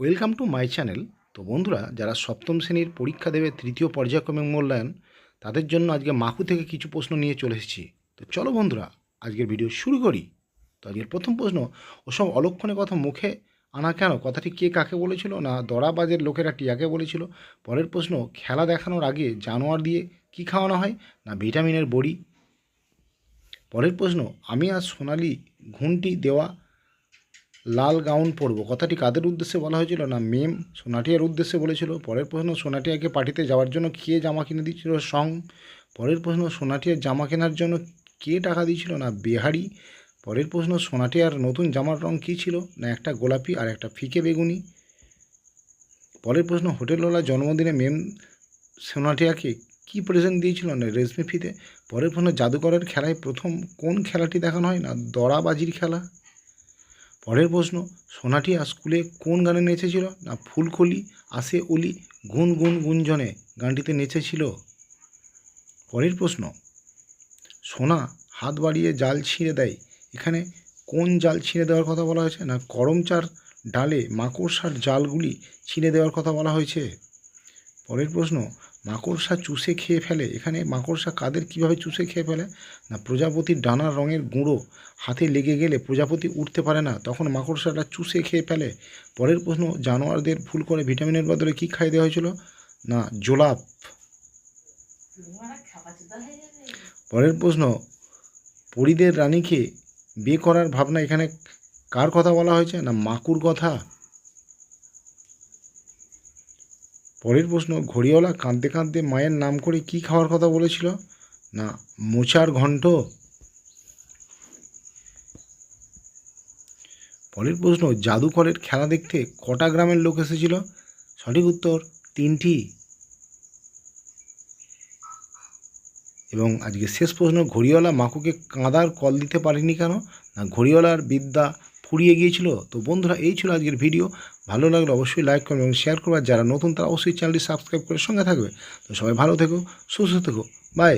Welcome to my channel. তো বন্ধুরা, যারা সপ্তম শ্রেণির পরীক্ষা দেবে তৃতীয় পর্যায়ক্রমে মূল্যায়ন, তাদের জন্য আজকে মাকু থেকে কিছু প্রশ্ন নিয়ে চলে এসেছি। তো চলো বন্ধুরা, আজকের ভিডিও শুরু করি। তো আজকের প্রথম প্রশ্ন, ওসব অলক্ষণের কথা মুখে আনা কেন? কথাটি কে কাকে বলেছিল না দরাবাজের লোকেরা টিয়াকে বলেছিল? পরের প্রশ্ন, খেলা দেখানোর আগে জানোয়ার দিয়ে কি খাওয়ানো হয় না ভিটামিনের বড়ি? পরের প্রশ্ন, আমি আর সোনালি ঘুমটি দেওয়া লাল গাউন পরবো। কথাটি কাদের উদ্দেশ্যে বলা হয়েছিল না মেম সোনাটিয়ার উদ্দেশ্যে বলেছিল? পরের প্রশ্ন, সোনাটিয়াকে পার্টিতে যাওয়ার জন্য কে জামা কিনে দিয়েছিল? সং। পরের প্রশ্ন, সোনাটিয়ার জামা কেনার জন্য কে টাকা দিয়েছিল? না বেহারি। পরের প্রশ্ন, সোনাটিয়ার নতুন জামার রং কী ছিল? না একটা গোলাপি আর একটা ফিকে বেগুনি। পরের প্রশ্ন, হোটেলওয়ালা জন্মদিনে মেম সোনাটিয়াকে কী প্রেজেন্ট দিয়েছিল? না রেশমি ফিতে। পরের প্রশ্ন, জাদুকরের খেলায় প্রথম কোন খেলাটি দেখানো হয়? না দড়াবাজির খেলা? পরের প্রশ্ন সোনাটিয়া স্কুলে কোন গানে নেচেছিল? না, ফুলকলি, আসে অলি, গুন গুন গুঞ্জনে গানটিতে নেচেছিল? পরের প্রশ্ন, সোনা হাত বাড়িয়ে জাল ছিঁড়ে দেয়, এখানে কোন জাল ছিঁড়ে দেওয়ার কথা বলা হয়েছে? না, করমচার ডালে মাকড়সার জালগুলি ছিঁড়ে দেওয়ার কথা বলা হয়েছে? পরের প্রশ্ন মাকড়সা চুষে খেয়ে ফেলে। এখানে মাকড়সা কাদের কীভাবে চুষে খেয়ে ফেলে? না প্রজাপতির ডানার রঙের গুঁড়ো হাতে লেগে গেলে প্রজাপতি উঠতে পারে না, তখন মাকড়সাটা চুষে খেয়ে ফেলে। পরের প্রশ্ন, জানোয়ারদের ভুল করে ভিটামিনের বদলে কী খাই দেওয়া হয়েছিল? না, জোলাপ। পরের প্রশ্ন, পরিদের রানীকে বিয়ে করার ভাবনা এখানে কার কথা বলা হয়েছে? না, মাকুর কথা? পরের প্রশ্ন, ঘড়িওয়ালা কাঁদতে কাঁদতে মায়ের নাম করে কি খাওয়ার কথা বলেছিল? না, মোচার ঘন্ট পরের প্রশ্ন, জাদুকরের খেলা দেখতে কটা গ্রামের লোক এসেছিল? সঠিক উত্তর, তিনটি। এবং আজকে শেষ প্রশ্ন, ঘড়িওয়ালা মাকুকে কাঁদার কল দিতে পারেনি কেন? না, ঘড়িওয়ালার বিদ্যা ফুরিয়ে গিয়েছিল। তো বন্ধুরা, এই ছিল আজকের ভিডিও। ভালো লাগলে অবশ্যই লাইক করবে এবং শেয়ার করবে। যারা নতুন, তারা অবশ্যই চ্যানেলটি সাবস্ক্রাইব করে সঙ্গে থাকবে। তো সবাই ভালো থেকো, সুস্থ থেকো। বাই